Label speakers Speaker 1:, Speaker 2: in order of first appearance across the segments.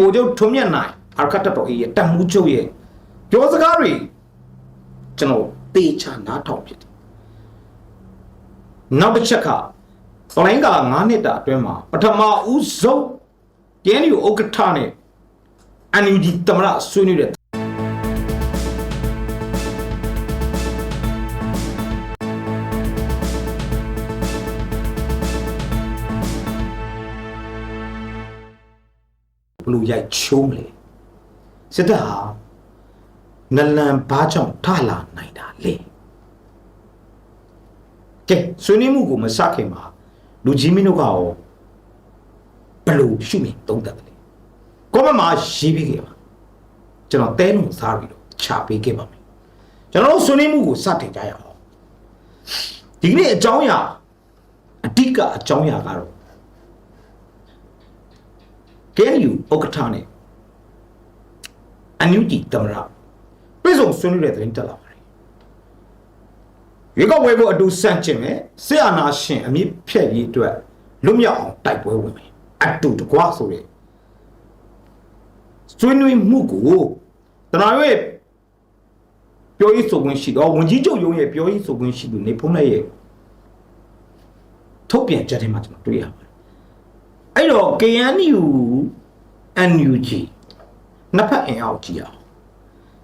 Speaker 1: ဗိုလ်ချုပ်ထွန်းမြတ်နိုင်အာခတ်တပ်တော်အေးရဲ့တန်မှုချုပ်ရဲ့ပြောစကားတွေကျွန်တော်တေချာနားထောင်ဖြစ်တယ်နောက်တစ်ချက်ကတော်လိုင်းက9နှစ်တာအတွင်းမှာပထမဦးဆုံးကျန်းဒီဥက္ကဋ္ဌနဲ့အန်ယူဂျီတမရဆွေးနွေးတဲ့ လူရိုက်ချိုးမလဲစစ်တပ်ဟာနလန်ဘာကြောင့်ထလာနိုင်တာလဲကဲဆွေးနွေးမှုကိုမစခင်မှာလူကြီးမင်းတို့ကရောဘလူရှုမြင်သုံးသပ်တယ်ကောမန့်မှာရေးပေးခဲ့ပါကျွန်တော်တဲလုံးစားပြီးတော့ချပေးခဲ့ပါမယ်ကျွန်တော်တို့ဆွေးနွေးမှုကိုစတင်ကြရအောင်ဒီကနေ့အကြောင်းအရာအဓိကအကြောင်းအရာကတော့ KNU ဥက္ကဋ္ဌနဲ့အန်ယူဂျီတမရပြည်စုံဆွေးနွေးတဲ့သတင်းတက်လာပါတယ်။ရေကောက်ဝဲဖို့အတူစန့်ကျင်မယ်ဆရာနာရှင်အမြင့်ဖြက်ရေးအတွက်လွတ်မြောက်အောင်တိုက်ပွဲဝင်မယ်အတူတကွဆိုတဲ့ဆွေးနွေးမှုကိုတနာရဲ့ပြောရေးဆိုခွင့်ရှိတော့ဝန်ကြီးချုပ်ရုံးရဲ့ပြောရေးဆိုခွင့်ရှိသူနေဖုံးလိုက်ရဲ့ထုတ်ပြန်ချက်ထဲမှာကျွန်တော်တွေ့ရပါတယ်အဲ့တော့ KNU NUG နှစ်ဖက်အင်အားကိုကြည့်အောင်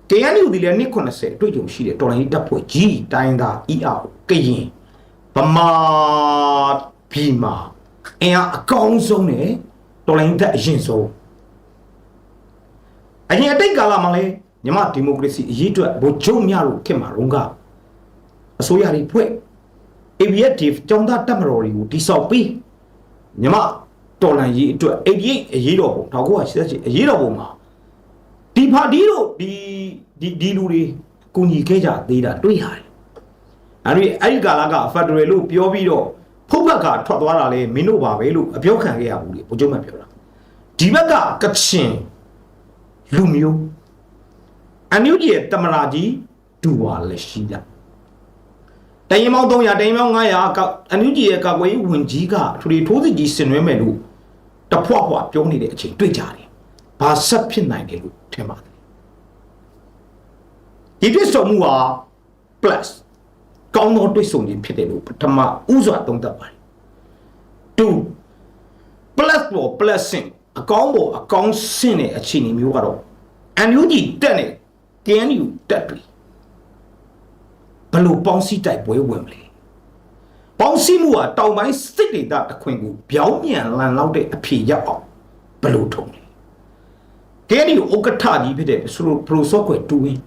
Speaker 1: KNU ဒီလည်းနှစ်80အတွေ့အကြုံရှိတဲ့တော်လိုင်းတပ်ဖွဲ့ကြီးတိုင်းသား ER ကရင်ဗမာပြည်မှာအင်အားအကောင်းဆုံးနဲ့တော်လိုင်းတပ်အရင်ဆုံးအရင်အတိတ်ကာလမှာလဲညီမဒီမိုကရေစီအရေးအတွက်ဗိုလ်ချုပ်များတို့ခင်မှာတော့ကအစိုးရတွေဖွဲ့ ABF ကျောင်းသားတပ်မတော်တွေကိုတိဆောက်ပြီးမြမ တော်လန်ရေးအတွက်88အရေးတော်ပုံ1988အရေးတော်ပုံမှာဒီဖာဒီတို့ဒီဒီဒီလူတွေကူညီခဲ့ကြသေးတာတွေ့ရတယ်။အဲဒီအဲ့ဒီကာလကဖက်ဒရယ်လို့ပြောပြီးတော့ဖုတ်ဘက်ကထွက်သွားတာလေမင်းတို့ပါပဲလို့အပြောခံခဲ့ရဘူးလေဘုချုပ်မပြောတာ။ဒီဘက်ကကချင်လူမျိုးအန်ယူဂျီရဲ့တမနာကြီးဒူဝါလက်ရှိတာ။ တရင်ပေါင်း300တရင်ပေါင်း900ကအန်ယူဂျီရဲ့ကာကွယ်ရေးဝန်ကြီးကထူထူထိုးစစ်ကြီးဆင်နွှဲမယ်လို့တဖွာဖွာပြောနေတဲ့အချိန်တွေ့ကြတယ်။ဘာဆက်ဖြစ်နိုင်တယ်လို့ထင်ပါတယ်။ဒီတွေ့ဆုံမှုဟာ plus ကောင်းသောတွေ့ဆုံခြင်းဖြစ်တယ်လို့ပထမဥစွာသုံးသပ်ပါတယ်။2 plus ပေါ် blessing အကောင်းပေါ်အကောင်းဆင့်တဲ့အခြေအနေမျိုးကတော့ NUG တက်နေ KNU တက်ပြီ ဘယ်လိုပေါင်းစည်းတိုက်ပွဲဝင်မလဲပေါင်းစည်းမှုဟာတောင်ပိုင်းစစ်ဒေသတစ်ခွင်ကိုပြောင်းပြန်လန်လောက်တဲ့အဖြေရောက်အောင်ဘယ်လိုထုံးလဲ KNU ဥက္ကဋ္ဌကြီးဖြစ်တဲ့ဆိုလိုပရိုဆော့ခွဲတူဝင်း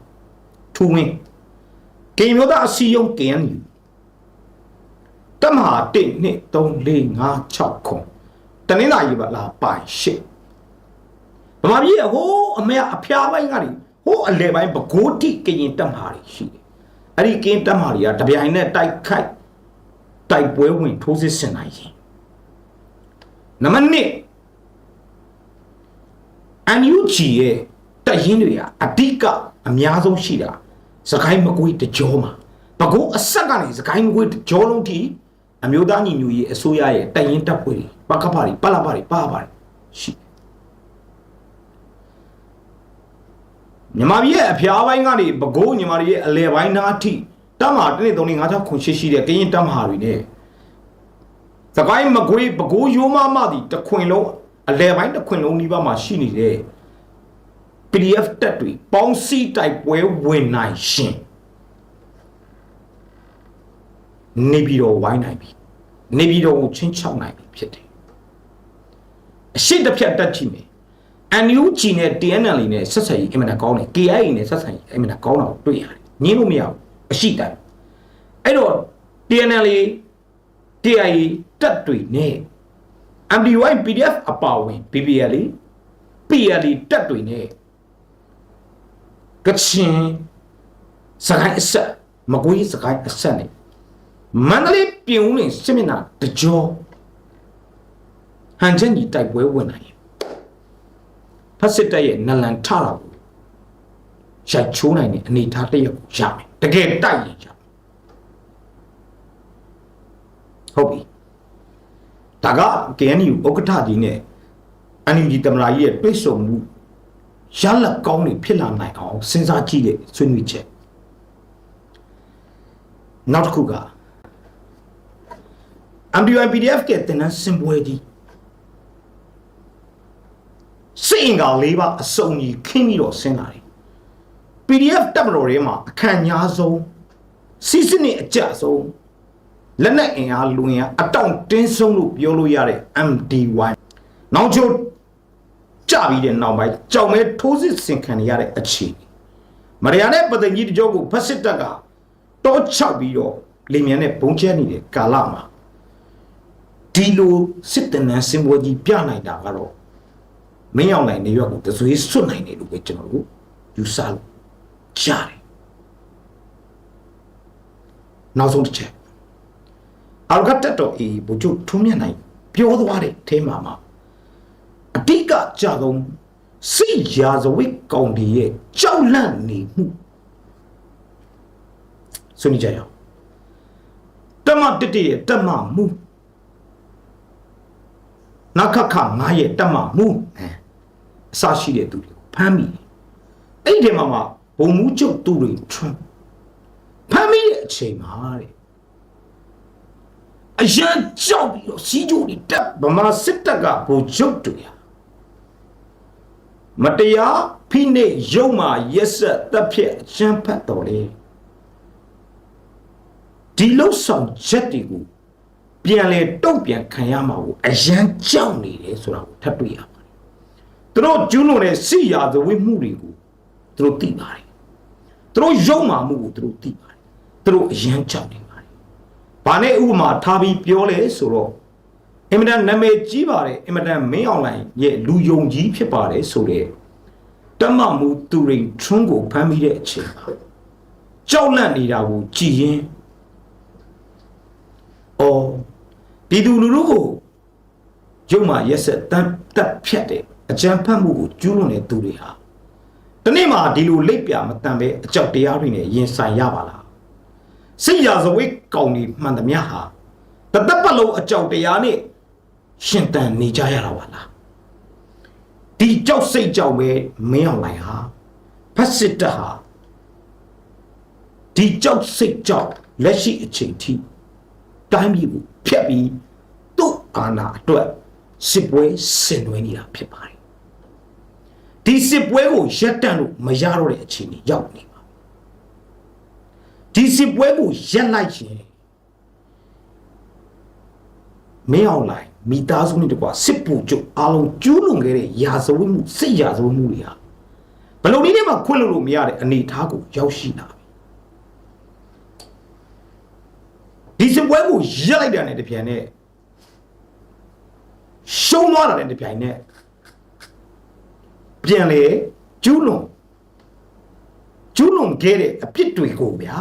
Speaker 1: ထူဝင်းကေမျိုးသားအစည်းအရုံး KNU တမဟာ1 2 3 4 5 6ခုတနင်္လာရီပါလာပိုင်ရှစ်ဗမာပြည်ရဲ့ဟိုးအမေအဖျားပိုင်းကနေဟိုးအလဲပိုင်းဘကိုးတိကရင်တက်မှာတွေရှိတယ် အဲ့ဒီကင်းတက်မှာတွေကတပြိုင်နဲ့တိုက်ခိုက်တိုက်ပွဲဝင်ထိုးစစ်ဆင်နိုင်ရင်နံပါတ်1 NUG ရဲ့တက်ရင်တွေကအဓိကအများဆုံးရှိတာစကိုင်းမကွေးတကြောမှာဘကိုးအဆက်ကနေစကိုင်းမကွေးတကြောလုံးထိအမျိုးသားညီညွတ်ရေးအစိုးရရဲ့တက်ရင်တပ်ဖွဲ့တွေပကဖတွေပလဖတွေပါပါတယ်ရှိ မြန်မာပြည်ရဲ့အဖျားပိုင်းကနေဘကိုးညီမတွေရဲ့အလဲပိုင်းနားထိတက်မှာတစ်နေ့သုံးနေ့၅၆ခုရှိရှိတဲ့ကရင်တက်မှာတွေနဲ့စကိုင်းမကွေးဘကိုးရိုးမမသည်တခွင်လုံးအလဲပိုင်းတခွင်လုံးဒီဘက်မှာရှိနေတဲ့ PDF တက်တွေပေါင်းစည်းတိုက်ပွဲဝင်နိုင်ရှင်နေပြီးတော့ဝိုင်းနိုင်ပြီနေပြီးတော့ကိုချင်းချောက်နိုင်ပြီဖြစ်တယ်အရှိတစ်ဖြတ်တက်ကြည့်မယ် NUG နဲ့ TNL နဲ့ဆက်ဆံရေးအင်မတန်ကောင်းတယ် KIA နဲ့ဆက်ဆံရေးအင်မတန်ကောင်းတာကိုတွေ့ရတယ်ညင်းလို့မရဘူးအရှိတိုင်းအဲ့တော့ TNL KIA တက်တွေနဲ့ MDY PDF အပါဝင် BBL PL တက်တွေနဲ့ကချင်စကိုင်းအဆက်မကွေးစကိုင်းအဆက်နဲ့မန္တလေးပြင်ဦးလင်စစ်မျက်နှာတကြောဟန်ချက်ကြီးတိုက်ပွဲဝင်နိုင်ရင် ဖက်စစ်တပ်ရဲ့နလန်ထတာကိုရိုက်ချိုးနိုင်တဲ့အနေအထားတစ်ရပ်ကိုရမယ်တကယ်တိုက်ရင်ရမယ်ဟုတ်ပြီဒါက KNU ဥက္ကဋ္ဌကြီးနဲ့အန်ယူဂျီတမလာကြီးရဲ့တွေးဆုံမှုရလက်ကောင်းတွေဖြစ်လာနိုင်အောင်စဉ်းစားကြည့်တဲ့ဆွေးနွေးချက်နောက်တစ်ခုက MDYPDF ကတင်နန်းစင်ပွဲကြီး စိတ်အင်္ဂါလေးပါအစုံကြီးခင်းပြီးတော့ဆင်းလာတယ် PDF တပ်မတော်ထဲမှာအခန့်ညာဆုံးစီးစနစ်အကြဆုံးလက်နက်အင်အားလူငယ်အတောင့်တင်းဆုံးလို့ပြောလို့ရတဲ့ MDY နောက်ချိုကြပြီးတဲ့နောက်ပိုင်းကြောင်မဲထိုးစစ်ဆင်ခံရတဲ့အခြေအနေမရယာနဲ့ပသိမ်ကြီးတကြောကိုဖက်စစ်တပ်ကတောချောက်ပြီးတော့လေမြန်နဲ့ဘုံကျဲနေတဲ့ကာလမှာဒီလိုစစ်တနန်းစင်ပွဲကြီးပြနိုင်တာကတော့ မင်းအောင်နိုင်နေရွက်ကိုတစွေးစွတ်နိုင်တယ်လို့ပဲကျွန်တော်တို့ယူဆလို့ကြားတယ်နောက်ဆုံးတစ်ချက်အာဂတ်တက်တော်အေးဘုချုပ်ထုံးမြတ်နိုင်ပြောသွားတဲ့အဲမှာမှာအတိတ်ကကြာဆုံးစိတ်ရာဇဝိကောင်ဒီရဲ့ကြောက်လန့်နေမှုဆွေးနွေးကြရအောင်တမတတရဲ့တမမှုနခခငါရဲ့တမမှုအဲ အစရှိတဲ့သူတွေကိုဖမ်းမိတယ်အဲ့ဒီမှာမှာဘုံမူးချုပ်သူတွေထွန်းဖမ်းမိတဲ့အချိန်မှာတဲ့အရန်ကြောက်ပြီးတော့စီးကြိုတွေတက်ဗမာစစ်တပ်ကဘုံချုပ်တွေဟာမတရားဖိနှိပ်ရုံမာရက်ဆက်တပ်ဖြတ်အချမ်းဖတ်တော်လေဒီလုံဆောင်ချက်တွေကိုပြန်လဲတုတ်ပြန်ခံရမှာကိုအရန်ကြောက်နေတယ်ဆိုတာကိုထပ်တွေ့ရပါတယ် သူတို့ကျူးလွန်တဲ့စိရာဇဝိမှုတွေကိုသူတို့သိပါတယ်သူတို့ရုံမာမှုကိုသူတို့သိပါတယ်သူတို့အရန်ကြောက်နေပါတယ်ဘာနဲ့ဥပမာထားပြီးပြောလဲဆိုတော့အင်မတန်နာမည်ကြီးပါတယ်အင်မတန်မင်းအောင်လိုင်းရဲ့လူယုံကြီးဖြစ်ပါတယ်ဆိုတဲ့တမမှုသူရိန်ထွန်းကိုဖမ်းပြီးတဲ့အချိန်မှာကြောက်လန့်နေတာကိုကြည်ရင်အော်ပြည်သူလူထုကိုရုံမှရက်ဆက်တန်းတက်ဖြတ်တဲ့ အကြမ်းဖက်မှုကိုကျူးလွန်တဲ့သူတွေဟာတနေ့မှဒီလိုလိပ်ပြမတန်ပဲအကြောက်တရားတွေနဲ့ရင်ဆိုင်ရပါလားစိတ်ရာဇဝိကောင်တွေမှန်သမျှဟာတသက်ပတ်လုံးအကြောက်တရားနဲ့ရှင်တန်နေကြရတာပါလားဒီကြောက်စိတ်ကြောက်ပဲမင်းအောင်လိုက်ဟာဖက်စစ်တပ်ဟာဒီကြောက်စိတ်ကြောက်လက်ရှိအချိန်ထိတိုင်းပြည်ကိုဖျက်ပြီးသူ့အာဏာအတွက်စစ်ပွဲဆင်နွှဲနေတာဖြစ်ပါတယ် ဒီစစ်ပွဲကိုရပ်တန့်လို့မရတော့တဲ့အခြေအနေရောက်နေပါဒီစစ်ပွဲကိုရပ်လိုက်ရင်မင်းအောင်လိုက်မိသားစုနဲ့တကွာစစ်ပူချုပ်အားလုံးကျူးလွန်ခဲ့တဲ့ရာဇဝတ်မှုစစ်ရာဇဝတ်မှုတွေဟာဘယ်လိုနည်းနဲ့မှခွင့်လို့လို့မရတဲ့အနေအထားကိုရောက်ရှိလာပြီဒီစစ်ပွဲကိုရက်လိုက်တာနဲ့တပြိုင်နက်ရှုံးသွားတာနဲ့တပြိုင်နက် ပြန်လေကျူးလွန်ကျူးလွန်ခဲ့တဲ့အပြစ်တွေကိုဗျာ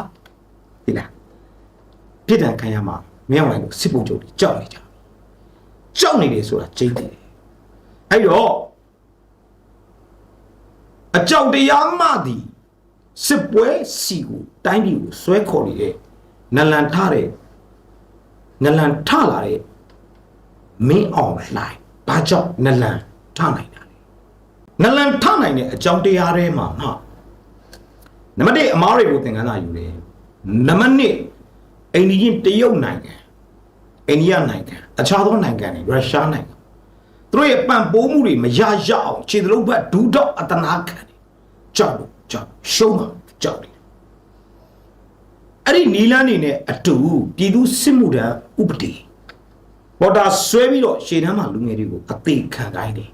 Speaker 1: ဒီလားပြစ်ဒဏ်ခံရမှာမင်းအောင်လိုက်လို့စစ်ပူချုပ်တွေကြောက်နေကြပြီကြောက်နေတယ်ဆိုတာကျိတ်တယ်အဲ့တော့အကြောက်တရားမှသည်စစ်ပွဲစီကိုတိုင်းပြည်ကိုဆွဲခေါ်နေတဲ့နလန်ထတဲ့နလန်ထလာတဲ့မင်းအောင်လိုက်ဘာကြောင့်နလန်ထနိုင်တာလဲ နလန်ထနိုင်တဲ့အကြောင်းတရားတွေမှာမှနံပါတ်1အမားတွေကိုသင်ခန်းစာယူတယ်နံပါတ်2အိန္ဒိယတရုတ်နိုင်ငံအိန္ဒိယနိုင်ငံအခြားသောနိုင်ငံတွေရုရှားနိုင်ငံသူတို့ရဲ့ပံ့ပိုးမှုတွေမရရအောင်ခြေသလုံးဘက်ဒူးတော့အတနာခံတယ်ကြောက်လို့ကြောက်ရှုံးမှာကြောက်တယ်အဲ့ဒီနီလန်းနေနဲ့အတူပြည်သူစစ်မှုထမ်းဥပဒေပေါ်တာဆွဲပြီးတော့ရှေ့တန်းမှာလူငယ်တွေကိုအသေးခံတိုင်းတယ်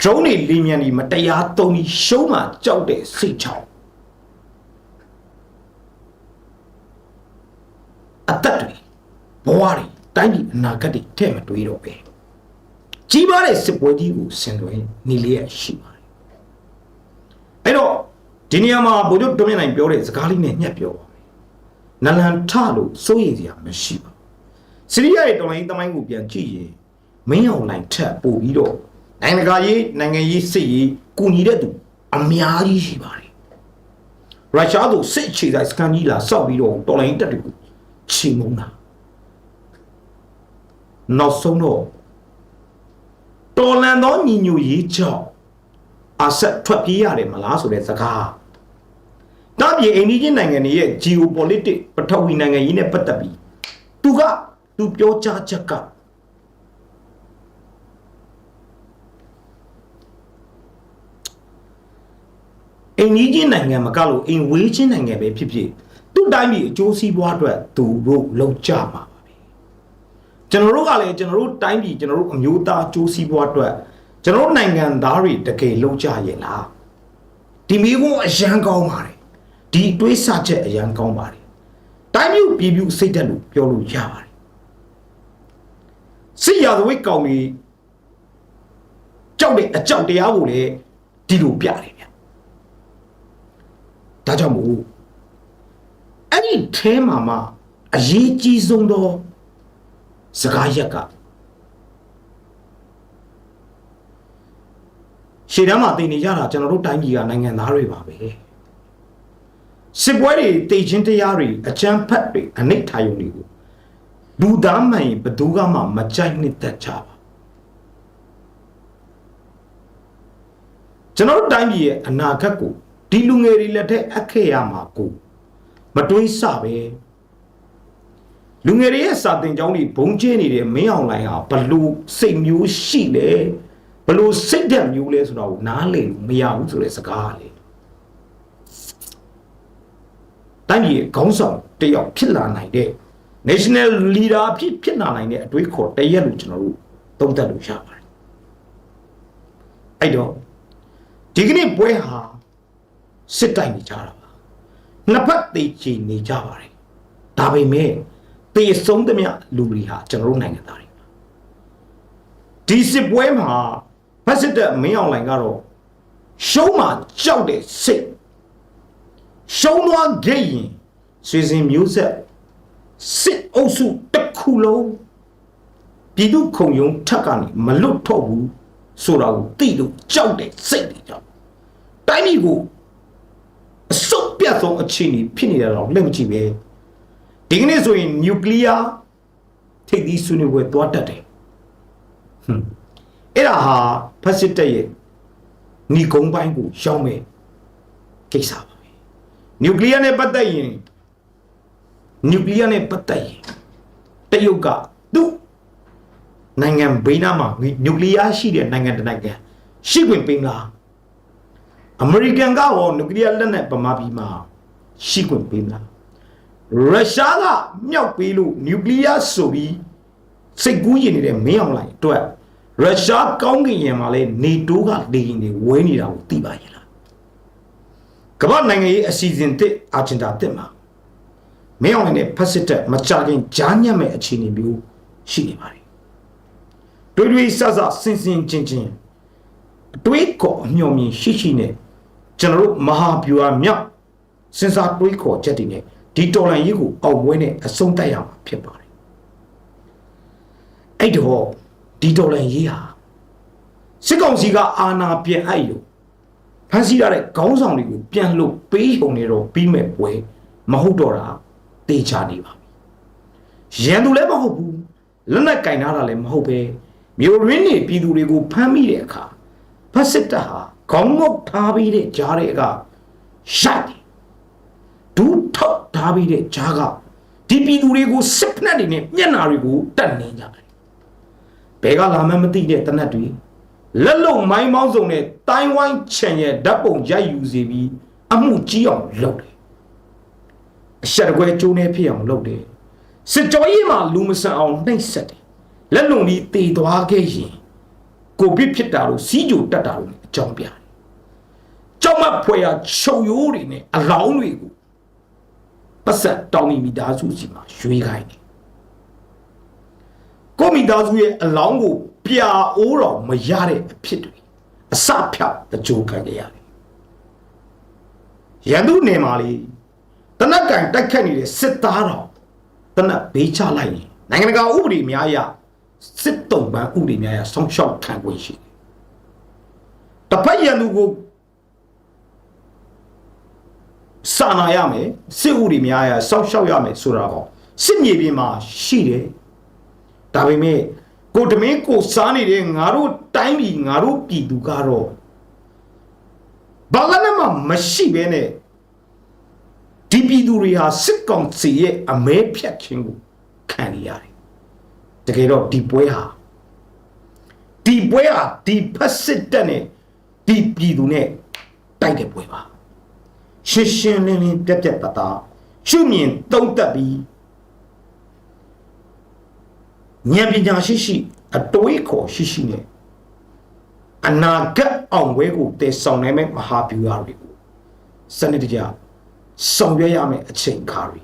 Speaker 1: ဒရုန်းတွေလင်းမြန်တွေမတရားသုံးပြီးရှုံးမှာကြောက်တဲ့စိတ်ချောင်းအသက်တွေဘဝတွေတိုင်းပြည်အနာဂတ်တွေထဲ့မတွေးတော့ပဲကြီးမားတဲ့စစ်ပွဲကြီးကိုဆင်သွင်းနေလျက်ရှိပါတယ်အဲ့တော့ဒီနေရာမှာဗိုလ်ချုပ်တမန်နိုင်ပြောတဲ့စကားလေးနဲ့ညက်ပြောပါမယ်နလန်ထလို့စိုးရိမ်စရာမရှိပါဘူးစီးရီးယားရဲ့တော်လိုင်းသမိုင်းကိုပြန်ကြည့်ရင်မင်းအောင်လိုင်းထက်ပို့ပြီးတော့ နိုင်ငံတကာရေးနိုင်ငံရေးစစ်ရေးကူညီတဲ့သူအများကြီးရှိပါတယ်ရုရှားတို့စစ်အခြေစိုက်စကန်ကြီးလာစောက်ပြီးတော့တော်လိုင်းတက်တွေကိုချိန်မုံတာနောက်ဆုံးတော့တော်လန်သောညီညွတ်ရေးကြောင့်အဆက်ထွက်ပြေးရတယ်မလားဆိုတဲ့စကားဒါပြည်အိန္ဒိယနိုင်ငံတွေရဲ့ geopolitics ပထဝီနိုင်ငံကြီးနဲ့ပတ်သက်ပြီးသူကသူပြောကြားချက်က အိန္ဒိယနိုင်ငံမကလို့အိမ်ဝေးချင်းနိုင်ငံပဲဖြစ်ဖြစ်သူ့တိုင်းပြည်အကျိုးစီးပွားအတွက်သူတို့လုံကြမှာပါပဲကျွန်တော်တို့ကလည်းကျွန်တော်တို့တိုင်းပြည်ကျွန်တော်တို့အမျိုးသားအကျိုးစီးပွားအတွက်ကျွန်တော်တို့နိုင်ငံသားတွေတကယ်လုံကြရဲ့လားဒီမိဘအရန်ကောင်းပါတယ်ဒီအတွေးဆချက်အရန်ကောင်းပါတယ်တိုင်းပြည်ပြည်ပြည်စိတ်သက်လို့ပြောလို့ရပါတယ်စစ်ရသဝိတ်ကောင်ကြီးကြောက်တဲ့အကြောက်တရားကိုလည်းဒီလိုပြတယ်ဗျ ဒါကြောင့်မို့အဲ့ဒီအဲမှာမှအရေးကြီးဆုံးသောစကားရက်ကရှေ့တန်းမှာတည်နေကြတာကျွန်တော်တို့တိုင်းပြည်ကနိုင်ငံသားတွေပါပဲစစ်ပွဲတွေတည်ချင်းတရားတွေအကြမ်းဖက်တွေအနိဋ္ဌာယုံတွေကိုလူသားမှန်ရင်ဘယ်သူကမှမကြိုက်နှစ်သက်ကြပါကျွန်တော်တို့တိုင်းပြည်ရဲ့အနာဂတ်ကို ဒီလူငယ်တွေလက်ထက်အပ်ခဲ့ရမှာကိုမတွေးဆပဲလူငယ်တွေရဲ့စာတင်ကြောင်းတွေဘုံကျင်းနေတဲ့မင်းအောင်လိုင်းဟာဘလို့စိတ်မျိုးရှိလဲဘလို့စိတ်ဓာတ်မျိုးလဲဆိုတော့နားလည်လို့မရဘူးဆိုတဲ့စကားလေတိုင်းပြည်ခေါင်းဆောင်တယောက်ဖြစ်လာနိုင်တဲ့ national leader ဖြစ်ဖြစ်လာနိုင်တဲ့အတွေးခေါ်တရက်လို့ကျွန်တော်တို့သုံးသပ်လို့ရပါတယ်အဲ့တော့ဒီကနေ့ပွဲဟာ စစ်တိုက်နေကြတာပါနှစ်ဖက်သိချီနေကြပါတယ်ဒါပေမဲ့တေဆုံးသမျှလူတွေဟာကျွန်တော်တို့နိုင်ငံသားတွေပါဒီစစ်ပွဲမှာဖက်စစ်တပ်မင်းအောင်လှိုင်ကတော့ရှုံးမှာကြောက်တဲ့စိတ်ရှုံးသွားခဲ့ရင်ဆွေစဉ်မျိုးဆက်စစ်အုပ်စုတစ်ခုလုံးပြည်သူခုံရုံထက်ကနေမလွတ်တော့ဘူးဆိုတာကိုသိလို့ကြောက်တဲ့စိတ်တွေကြောင့်တိုင်းပြည်ကို အစုပ်ပြတ်ဆုံးအခြေအနေဖြစ်နေတာတော့လက်မကြည့်ပဲဒီကနေ့ဆိုရင်နျူကလ িয়ার ထိပ်သီးဆွေးနွေးပွဲသွားတက်တယ်ဟွန်းအဲ့ဒါဟာဖက်စစ်တပ်ရဲ့ညီကုန်းပိုင်းကိုရှောင်းမဲ့ကိစ္စပါပဲနျူကလ িয়ার နဲ့ပတ်သက်ရင်နျူကလ িয়ার နဲ့ပတ်သက်ရင်တရုတ်ကသူ့နိုင်ငံဘေးနားမှာနျူကလ িয়ার ရှိတဲ့နိုင်ငံတစ်နိုင်ငံရှိခွင့်ပေးမလား အမေရိကန်ကရောနျူကလ িয়ার လက်နက်ပမာပြည်မှာရှိခွင့်ပေးမလားရုရှားကမြောက်ပေးလို့နျူကလ িয়ার ဆိုပြီးစိတ်ကူးရင်နေတဲ့မင်းအောင်လှိုင်အတွက်ရုရှားကောင်းကင်ယံမှာလဲနေတိုးကလေရင်တွေဝဲနေတာကိုသိပါရဲ့လားကမ္ဘာနိုင်ငံရေးအစီအစဉ်တစ်အာဂျင်တာတစ်မှာမင်းအောင်လှိုင်နဲ့ဖက်စစ်တပ်မကြခင်ကြားညက်မဲ့အခြေအနေမျိုးရှိနေပါတယ်တွေးတွေးဆဆစင်စင်ချင်းချင်းအတွေးကောအမျှော်မြင်ရှိရှိနဲ့ ကျွန်တော်တို့မဟာဗျူဟာမြောက်စဉ်းစားတွေးခေါ်ချက်တွေနဲ့ဒီတော်လန်ရေးကိုအောက်ပွဲနဲ့အဆုံးတတ်ရမှာဖြစ်ပါတယ်အဲ့တော့ဒီတော်လန်ရေးဟာစစ်ကောင်စီကအာဏာပြန်အပ်လို့ဖန်ဆီးရတဲ့ခေါင်းဆောင်တွေကိုပြန်လို့ပေးုံနေတော့ပြီးမဲ့ပွဲမဟုတ်တော့တာတေချာနေပါပြီရန်သူလည်းမဟုတ်ဘူးလက်နက်ကင်ထားတာလည်းမဟုတ်ပဲမျိုးရင်းနေပြည်သူတွေကိုဖမ်းမိတဲ့အခါဖက်စစ်တပ်ဟာ ခေါင်းငုတ်ထားပြီးတဲ့ကြားတွေကရှိုက်တယ်ဒူးထောက်ထားပြီးတဲ့ကြားကဒီပြည်သူတွေကိုစစ်ဖက်တွေနဲ့မျက်နာတွေကိုတတ်နေကြတယ်ဘဲကလာမှမသိတဲ့တနတ်တွေလက်လုံမိုင်းမောင်းစုံနဲ့တိုင်းဝိုင်းချန်ရဲ့ဓာတ်ပုံရိုက်ယူစီပြီးအမှုကြီးအောင်လုပ်တယ်အရှက်တကွဲကျိုးနေဖြစ်အောင်လုပ်တယ်စစ်ကြောရေးမှာလူမဆန်အောင်နှိပ်စက်တယ်လက်လုံပြီးတည်သွားခဲ့ရင်ကိုဗစ်ဖြစ်တာလို့စီးကြိုတက်တာလို့အကြောင်းပြတယ် ကြောက်မဖွယ်ရချုပ်ရိုးတွေနဲ့အလောင်းတွေကိုပတ်ဆက်တောင်းမိသားစုစီမှာရွေးခိုင်းတယ်ကိုမိသားစုရဲ့အလောင်းကိုပြာအိုးတော်မရတဲ့အဖြစ်တွေအစဖြောက်တကြိုခံကြရတယ်ရန်သူနေမှာလေတနက်ကင်တိုက်ခတ်နေတဲ့စစ်သားတော်တနက်ဘေးချလိုက်ရင်နိုင်ငံတကာဥပဒေများအရစစ်တုံးပန်းဥပဒေများအရဆောင်းရှောက်ခံခွင့်ရှိတယ်တပတ်ရန်သူကို စာနာရမယ်စစ်ဥပဒေများအရဆောင်းရှောက်ရမယ်ဆိုတာဟောစစ်မြေပြင်မှာရှိတယ်ဒါပေမဲ့ကိုတမင်းကိုစားနေတဲ့ငါတို့တိုင်းပြည်ငါတို့ပြည်သူကတော့ဘာလနဲ့မှမရှိဘဲနဲ့ဒီပြည်သူတွေဟာစစ်ကောင်စီရဲ့အမဲဖြတ်ခြင်းကိုခံရရတယ်တကယ်တော့ဒီပွဲဟာဒီပွဲဟာဒီဖက်စစ်တပ်နဲ့ဒီပြည်သူနဲ့တိုက်တဲ့ပွဲပါ ရှင်းရှင်းလင်းလင်းပြတ်ပြတ်သားသားရှုမြင်သုံးသက်ပြီးဉာဏ်ပညာရှိရှိအတွေးခေါ်ရှိရှိနဲ့အနာဂတ်အောင်ပွဲကိုတည်ဆောင်နိုင်မဲ့မဟာဗျူဟာတွေကိုစနစ်တကျဆောင်ရွက်ရမယ့်အချိန်ခါတွေ